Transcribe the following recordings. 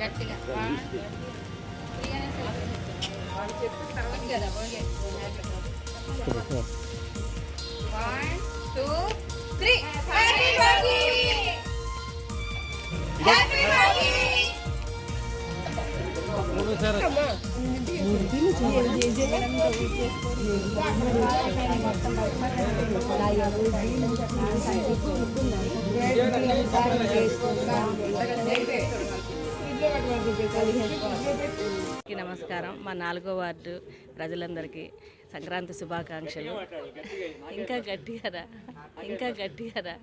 గట్టిగా. One two three happy happy నమస్కారం. మా నాలుగో వార్డు ప్రజలందరికీ సంక్రాంతి శుభాకాంక్షలు. ఇంకా గట్టిగారా ఇంకా గట్టిగారా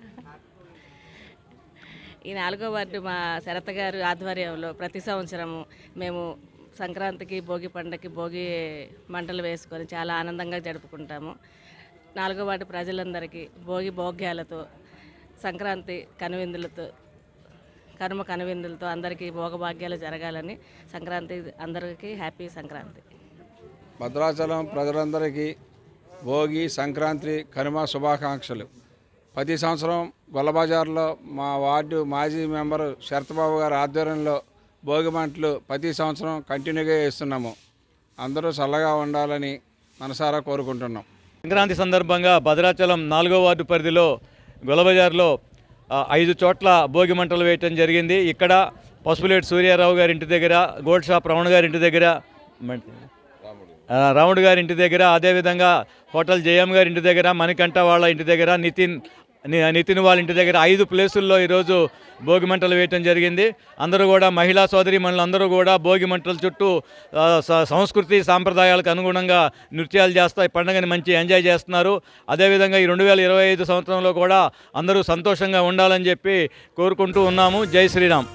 ఈ నాలుగో వార్డు మా శరత్ గారు ఆధ్వర్యంలో ప్రతి సంవత్సరము మేము సంక్రాంతికి భోగి పండగకి భోగి మంటలు వేసుకొని చాలా ఆనందంగా జరుపుకుంటాము. నాలుగో వార్డు ప్రజలందరికీ భోగి భోగ్యాలతో సంక్రాంతి కనువిందులతో కర్మ కనువిందులతో అందరికీ భోగభాగ్యాలు జరగాలని సంక్రాంతి అందరికీ హ్యాపీ సంక్రాంతి. భద్రాచలం ప్రజలందరికీ భోగి సంక్రాంతి కనుమ శుభాకాంక్షలు. ప్రతి సంవత్సరం గొల్లబజార్లో మా వార్డు మాజీ మెంబరు శరత్బాబు గారి ఆధ్వర్యంలో భోగి మంటలు ప్రతి సంవత్సరం కంటిన్యూగా వేస్తున్నాము అందరూ చల్లగా ఉండాలని మనసారా కోరుకుంటున్నాం. సంక్రాంతి సందర్భంగా భద్రాచలం నాలుగో వార్డు పరిధిలో గొలబజార్లో ఆ, ఐదు చోట్ల భోగి మంటలు వేయటం జరిగింది. ఇక్కడ పసుపులేటి సూర్యారావు గారి ఇంటి దగ్గర గోల్డ్ షాప్ రమణ గారి ఇంటి దగ్గర ఆ, రాముడు గారి ఇంటి దగ్గర అదేవిధంగా హోటల్ జయం గారి ఇంటి దగ్గర మణికంఠ వాళ్ళ ఇంటి దగ్గర నితిన్ నితిన్ వాళ్ళ ఇంటి దగ్గర ఐదు ప్లేసుల్లో ఈరోజు భోగి మంటలు వేయటం జరిగింది. అందరూ కూడా మహిళా సోదరి అందరూ కూడా భోగి మంటల చుట్టూ సంస్కృతి సాంప్రదాయాలకు అనుగుణంగా నృత్యాలు చేస్తా పండుగని మంచి ఎంజాయ్ చేస్తున్నారు. అదేవిధంగా ఈ రెండు వేల ఇరవై ఐదు సంవత్సరంలో కూడా అందరూ సంతోషంగా ఉండాలని చెప్పి కోరుకుంటూ ఉన్నాము. జై శ్రీరామ్.